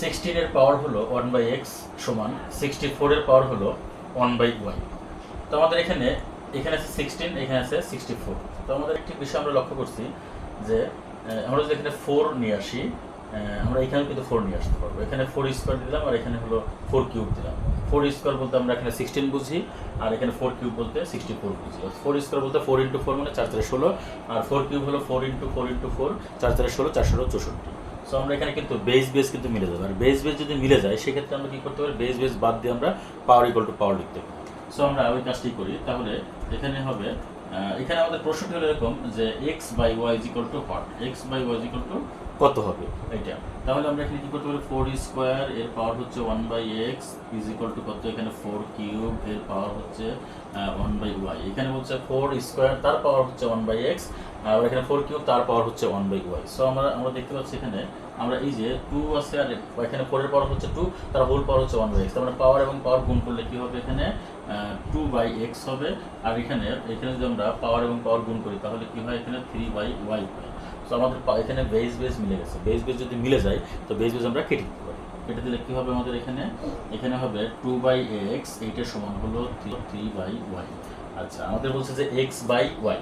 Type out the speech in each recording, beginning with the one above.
সিক্সটিনের power হলো one by x সমান sixty ফোরের পাওয়ার হলো ওয়ান বাই ওয়াই তো আমাদের এখানে এখানে আছে সিক্সটিন এখানে আছে সিক্সটি ফোর তো আমাদের একটি বিষয় আমরা লক্ষ্য করছি যে আমরা যদি এখানে ফোর নিয়ে আসি আমরা এখানে কিন্তু ফোর নিয়ে আসতে পারব। এখানে ফোর স্কোয়ার দিলাম আর এখানে হলো ফোর কিউব দিলাম। ফোর স্কোয়ার বলতে আমরা এখানে সিক্সটিন বুঝি আর এখানে ফোর কিউব বলতে সিক্সটি ফোর বুঝি ফোর স্কোয়ার বলতে ফোর ইন্টু ফোর মানে চার চারে ষোলো, আর ফোর কিউব হলো four into four into four চার চারে ষোলো চার ষোলো, চৌষট্টি। সো আমরা এখানে কিন্তু বেস বেস কিন্তু মিলে যাবে। আর বেস বেস যদি মিলে যায়, সেক্ষেত্রে আমরা কী করতে পারি? বেস বেস বাদ দিয়ে আমরা পাওয়ার ইকুয়াল টু পাওয়ার লিখতে পারি। সো আমরা ওই কাজটি করি। তাহলে এখানে হবে এখানে আমাদের প্রশ্নটি হলো এরকম যে X by Y is to what X by Y is to কত হবে? এটা তাহলে আমরা এখানে কি করতে পারি? ফোর স্কোয়ার এর পাওয়ার হচ্ছে one by X is to কত? এখানে ফোর কিউব এর পাওয়ার হচ্ছে ওয়ান বাই ওয়াই এখানে হচ্ছে ফোর স্কোয়ার তার পাওয়ার হচ্ছে ওয়ান বাই এক্স আর এখানে ফোর কিউব তার পাওয়ার হচ্ছে ওয়ান বাই ওয়াই সো আমরা আমরা দেখতে পাচ্ছি এখানে, আমরা এই যে টু আছে, আর এখানে ফোরের পাওয়ার হচ্ছে টু তার হোল পাওয়ার হচ্ছে ওয়ান বাই এক্স আমরা পাওয়ার এবং পাওয়ার গুণ করলে কি হবে এখানে? টু বাই এক্স হবে। আর এখানে এখানে যদি আমরা পাওয়ার এবং পাওয়ার গুণ করি, তাহলে কি হয়? এখানে থ্রি বাই ওয়াই হয়। সো আমাদের এখানে বেস বেস মিলে গেছে। বেস বেস যদি মিলে যায়, তো বেস বেস আমরা কেটে দিতে পারি। কেটে দিলে কি হবে আমাদের এখানে? এখানে হবে টু বাই এক্স এইটের সমান হলো থ্রি বাই ওয়াই আচ্ছা আমাদের বলছে যে এক্স বাই ওয়াই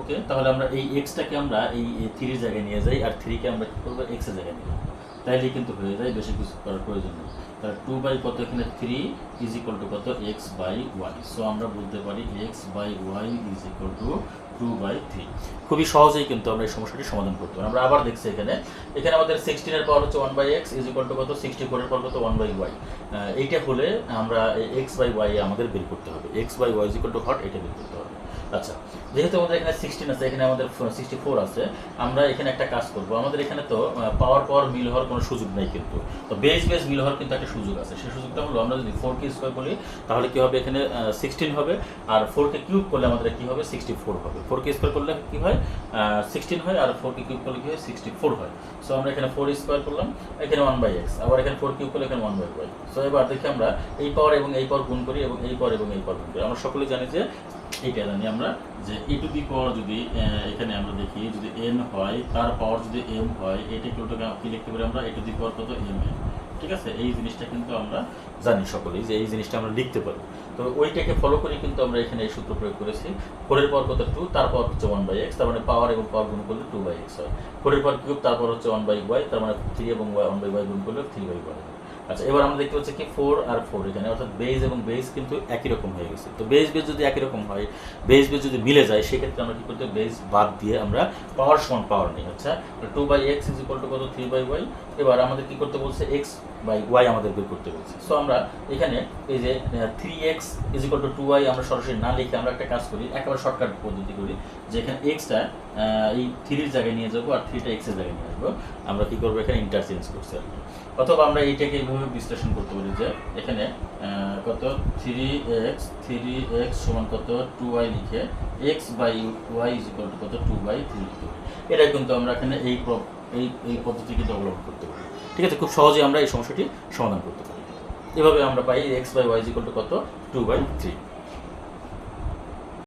ওকে তাহলে আমরা এই এক্সটাকে আমরা এই থ্রির জায়গায় নিয়ে যাই, আর থ্রিকে আমরা কী করব? এক্সের জায়গায় নিয়ে তাইলে কিন্তু হয়ে যায়, বেশি কিছু করার প্রয়োজন নেই। তাহলে টু বাই কত এখানে? থ্রি ইজ ইকুয়াল টু কত? এক্স বাই ওয়াই সো আমরা বলতে পারি X by Y is equal to two by three খুবই সহজেই কিন্তু আমরা এই সমস্যাটি সমাধান করতে পারি। আমরা আবার দেখছি এখানে এখানে আমাদের সিক্সটিনের পাওয়ার হচ্ছে one by X is equal to কত? সিক্সটি ফোরের পাওয়ার কত? ওয়ান বাই ওয়াই এইটা হলে আমরা এক্স বাই ওয়াই আমাদের বের করতে হবে। X by Y is equal to what এটা বের করতে হবে আচ্ছা যেহেতু আমাদের এখানে সিক্সটিন আছে, এখানে আমাদের সিক্সটি ফোর আছে, আমরা এখানে একটা কাজ করব। আমাদের এখানে তো পাওয়ার পাওয়ার মিল হওয়ার কোনো সুযোগ নেই কিন্তু। তো বেস বেস মিল হওয়ার কিন্তু একটা সুযোগ আছে। সেই সুযোগটা হলো আমরা যদি ফোর কে স্কোয়ার করি তাহলে কি হবে এখানে সিক্সটিন হবে, আর ফোর কে কিউব করলে আমাদের কি হবে? সিক্সটি ফোর হবে। ফোর কে স্কোয়ার করলে কি হয়? সিক্সটিন হয়, আর ফোর কে কিউব করলে কি হয়? সিক্সটি ফোর হয়। সো আমরা এখানে ফোর স্কোয়ার করলাম, এখানে ওয়ান বাই এক্স আবার এখানে ফোর কিউব করলে এখানে ওয়ান বাই ওয়াই সো এবার দেখি আমরা এই পাওয়ার এবং এই পাওয়ার গুণ করি এবং এই পাওয়ার এবং এই পাওয়ার গুণ করি। আমরা সকলে জানি যে এইটা জানি আমরা যে এ টু দি পাওয়ার যদি এখানে আমরা দেখি, যদি এন হয়, তার পাওয়ার যদি এম হয়, এটা কি ওটাকে কি লিখতে পারি আমরা? এ টু দি পাওয়ার কত? এম এন ঠিক আছে? এই জিনিসটা কিন্তু আমরা জানি সকলেই যে এই জিনিসটা আমরা লিখতে পারি। তো ওইটাকে ফলো করে কিন্তু আমরা এখানে এই সূত্র প্রয়োগ করেছি। ফোরের পর কত? টু তার পাওয়ার হচ্ছে ওয়ান বাই এক্স তার মানে পাওয়ার এবং পাওয়ার গুণ করলে টু বাই এক্স হয়। ফোরের পর কিউব তারপর হচ্ছে ওয়ান বাই ওয়াই তার মানে থ্রি এবং ওয়ান বাই ওয়াই গুণ করলে থ্রি বাই ওয়াই আচ্ছা এবার আমরা দেখতে পাচ্ছি কি ফোর আর ফোর এখানে, অর্থাৎ বেজ এবং বেজ কিন্তু একই রকম হয়ে গেছে। তো বেজ বেজ যদি একই রকম হয় বেজ বেজ যদি মিলে যায়, সেক্ষেত্রে আমরা কি করতে বেজ বাদ দিয়ে আমরা পাওয়ার সমান পাওয়ার নিই। আচ্ছা two by X is equal to কত? থ্রি বাই ওয়াই এবার আমাদের কি করতে বলছে? এক্স বাই ওয়াই আমাদের বের করতে বলছে। সো আমরা এখানে এই যে three X is equal to two Y আমরা সরাসরি না লিখে আমরা একটা কাজ করি, একেবারে শর্টকাট পদ্ধতি করি যে এখানে এক্সটা এই থ্রির জায়গায় নিয়ে যাব আর থ্রিটা এক্সের জায়গায় নিয়ে আসব। আমরা কি করব? এখানে ইন্টারচেঞ্জ করছি আর কি। অথবা আমরা এইটাকে এইভাবে বিশ্লেষণ করতে পারি যে এখানে কত? থ্রি এক্স থ্রি এক্স সমান কত? টু ওয়াই লিখে X by Y is equal to কত? টু বাই থ্রি লিখতে পারি। এটা কিন্তু আমরা এখানে এই এই এই পদ্ধতি কিন্তু অবলম্বন করতে পারি। ঠিক আছে? খুব সহজেই আমরা এই সমস্যাটি সমাধান করতে পারি। এভাবে আমরা পাই X by Y is equal to কত? Two by three